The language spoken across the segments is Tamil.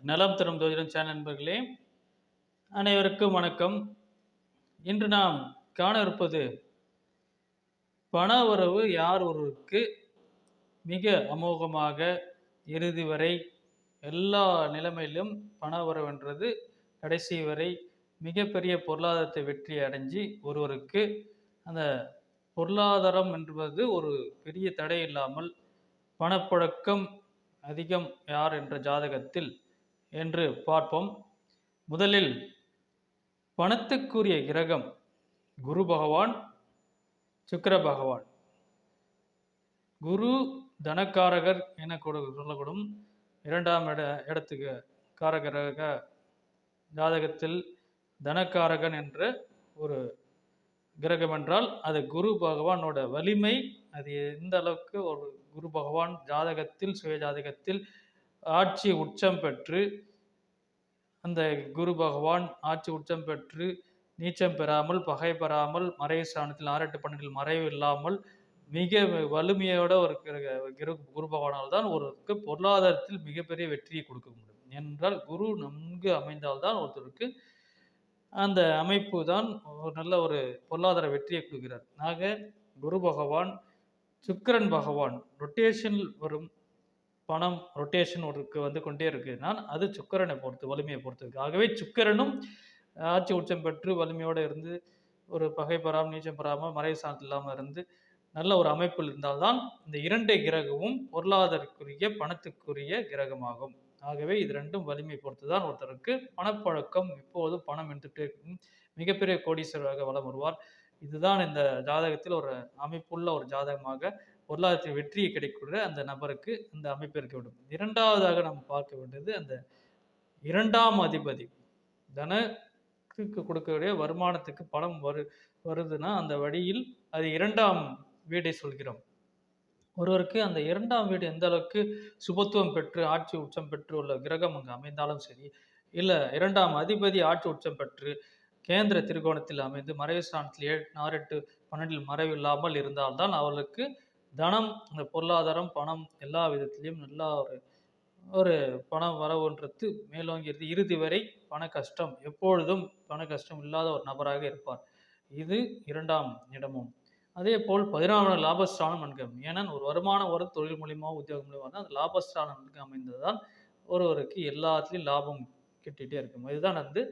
நலம் தரும் ஜோதிடம் சேனல் நண்பர்களே அனைவருக்கும் வணக்கம். இன்று நாம் காண இருப்பது பண உறவு யார் ஒருவருக்கு மிக அமோகமாக இறுதி வரை எல்லா நிலைமையிலும் பண உறவுன்றது கடைசி வரை மிகப்பெரிய பொருளாதாரத்தை வெற்றி அடைஞ்சு ஒருவருக்கு அந்த பொருளாதாரம் என்பது ஒரு பெரிய தடை இல்லாமல் பணப்புழக்கம் அதிகம் யார் என்ற ஜாதகத்தில் என்று பார்ப்போம். முதலில் பணத்துக்குரிய கிரகம் குரு பகவான் சுக்கர பகவான். குரு தனக்காரகர் என கூட சொல்லக்கூடும். இரண்டாம் இட இடத்துக்கு காரகராக ஜாதகத்தில் தனக்காரகன் என்ற ஒரு கிரகம் என்றால் அது குரு பகவானோட வலிமை. அது எந்த அளவுக்கு ஒரு குரு பகவான் ஜாதகத்தில் சுய ஜாதகத்தில் ஆட்சி உச்சம் பெற்று அந்த குரு பகவான் ஆட்சி உச்சம் பெற்று நீச்சம் பெறாமல் பகை பெறாமல் மறைவு ஸ்தானத்தில் ஆறெட்டு பன்னெண்டில் மறைவு இல்லாமல் மிக வலிமையோட ஒரு கிரு குரு பகவானால் தான் ஒருவருக்கு பொருளாதாரத்தில் மிகப்பெரிய வெற்றியை கொடுக்க முடியும். என்றால் குரு நன்கு அமைந்தால்தான் ஒருத்தருக்கு அந்த அமைப்பு தான் ஒரு நல்ல ஒரு பொருளாதார வெற்றியை கொடுக்கிறார். ஆக குரு பகவான் சுக்கிரன் பகவான் ரொட்டேஷன் வரும் பணம் ரொட்டேஷன் ஒருக்கு வந்து கொண்டே இருக்குன்னா அது சுக்கரனை பொறுத்து வலிமையை பொறுத்து இருக்கு. ஆகவே சுக்கரனும் ஆட்சி உச்சம் பெற்று வலிமையோடு இருந்து ஒரு பகை பெறாமல் நீச்சம் பெறாமல் மறை சார்ந்து இல்லாமல் இருந்து நல்ல ஒரு அமைப்பில் இருந்தால்தான் இந்த இரண்டு கிரகமும் பொருளாதாரத்துக்குரிய பணத்துக்குரிய கிரகமாகும். ஆகவே இது ரெண்டும் வலிமை பொறுத்து தான் ஒருத்தருக்கு பணப்பழக்கம் எப்போதும் பணம் எடுத்துகிட்டே இருக்கும். மிகப்பெரிய கோடீஸ்வரராக வலம் வருவார். இதுதான் இந்த ஜாதகத்தில் ஒரு அமைப்புள்ள ஒரு ஜாதகமாக பொருளாதாரத்தில் வெற்றியை கிடைக்கிற அந்த நபருக்கு இந்த அமைப்பு இருக்க வேண்டும். இரண்டாவதாக நாம் பார்க்க வேண்டியது அந்த இரண்டாம் அதிபதி. தனத்துக்கு கொடுக்கக்கூடிய வருமானத்துக்கு பணம் வரு வருதுன்னா அந்த வழியில் அது இரண்டாம் வீடை சொல்கிறோம். ஒருவருக்கு அந்த இரண்டாம் வீடு எந்த அளவுக்கு சுபத்துவம் பெற்று ஆட்சி உச்சம் பெற்று உள்ள கிரகம் அங்கு அமைந்தாலும் சரி இல்லை இரண்டாம் அதிபதி ஆட்சி உச்சம் பெற்று கேந்திர திருகோணத்தில் அமைந்து மறைவு ஸ்தானத்தில் ஏழு ஆறு எட்டு பன்னெண்டில் மறைவு இல்லாமல் இருந்தால்தான் அவளுக்கு தனம் இந்த பொருளாதாரம் பணம் எல்லா விதத்திலையும் நல்லா ஒரு ஒரு பணம் வரவுன்றது மேலோங்கிறது இறுதி வரை பண கஷ்டம் எப்பொழுதும் பண கஷ்டம் இல்லாத ஒரு நபராக இருப்பார். இது இரண்டாம் இடமும். அதே போல் பதினாறாம் லாபஸ்தானம் நன்கு ஏன்னா ஒரு வருமானம் ஒரு தொழில் மூலியமாக உத்தியோகம் மூலியமாக தான் அந்த லாபஸ்தானம் நன்கு அமைந்ததுதான் ஒருவருக்கு எல்லாத்துலேயும் லாபம் கிட்டிகிட்டே இருக்கும். இதுதான் வந்து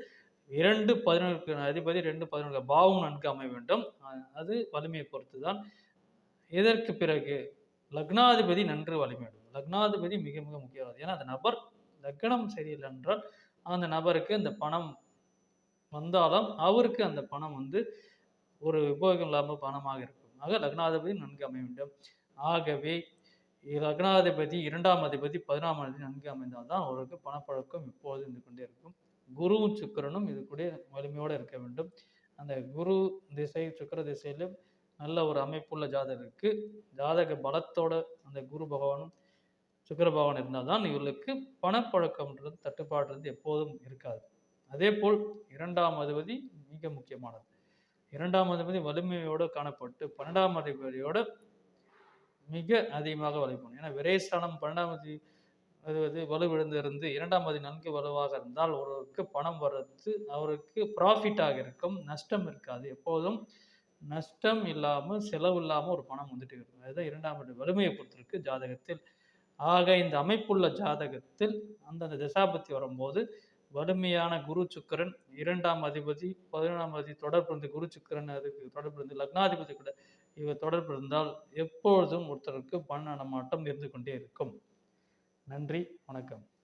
இரண்டு பதினொன்று அதிபதி ரெண்டு பதினொன்று பாவம் நன்கு அமைய வேண்டும். அது வலிமையை பொறுத்து தான் இதற்கு பிறகு? லக்னாதிபதி நன்று வலிமையிடும் லக்னாதிபதி மிக மிக முக்கியமானது ஏன்னா அந்த நபர் லக்னம் சரியில்லை என்றால் அந்த நபருக்கு அந்த பணம் வந்தாலும் அவருக்கு அந்த பணம் வந்து ஒரு உபயோகம் இல்லாமல் பணமாக இருக்கும். ஆக லக்னாதிபதி நன்கு அமைய வேண்டும். ஆகவே லக்னாதிபதி இரண்டாம் அதிபதி பதினாம் அதிபதி நன்கு அமைந்தால்தான் அவருக்கு பணப்பழக்கம் இப்போது இருந்து கொண்டே இருக்கும். குருவும் சுக்கிரனும் இது கூட வலிமையோடு இருக்க வேண்டும். அந்த குரு திசை சுக்கிர திசையிலும் நல்ல ஒரு அமைப்புள்ள ஜாதகருக்கு ஜாதக பலத்தோட அந்த குரு பகவானும் சுக்கர பகவான் இருந்தால்தான் இவர்களுக்கு பணப்பழக்கம்ன்றது தட்டுப்பாடுறது எப்போதும் இருக்காது. அதே போல் இரண்டாம் அதிபதி மிக முக்கியமானது. இரண்டாம் அதிபதி வலிமையோடு காணப்பட்டு பன்னெண்டாம் அதிபதியோட மிக அதிகமாக வலிப்போம் ஏன்னா விரைஸ்தானம் பன்னெண்டாம் அதிபதி அது இருந்து இரண்டாம் அதிபதி நன்கு வலுவாக இருந்தால் ஒருவருக்கு பணம் வர்றது அவருக்கு ப்ராஃபிட்டாக இருக்கும் நஷ்டம் இருக்காது. எப்போதும் நஷ்டம் இல்லாமல் செலவு இல்லாமல் ஒரு பணம் வந்துட்டு இருக்கும் அதுதான் இரண்டாம் ஆண்டு வலிமையை பொறுத்திருக்கு ஜாதகத்தில். ஆக இந்த அமைப்புள்ள ஜாதகத்தில் அந்தந்த திசாபத்தி வரும்போது வலிமையான குரு சுக்கிரன் இரண்டாம் அதிபதி பதினொன்றாம் அதிபதி தொடர்பு இருந்து குரு சுக்கிரன் அதுக்கு தொடர்பு இருந்து லக்னாதிபதி கூட இவர் தொடர்பு இருந்தால் எப்பொழுதும் ஒருத்தருக்கு பண நடமாட்டம் இருந்து கொண்டே இருக்கும். நன்றி வணக்கம்.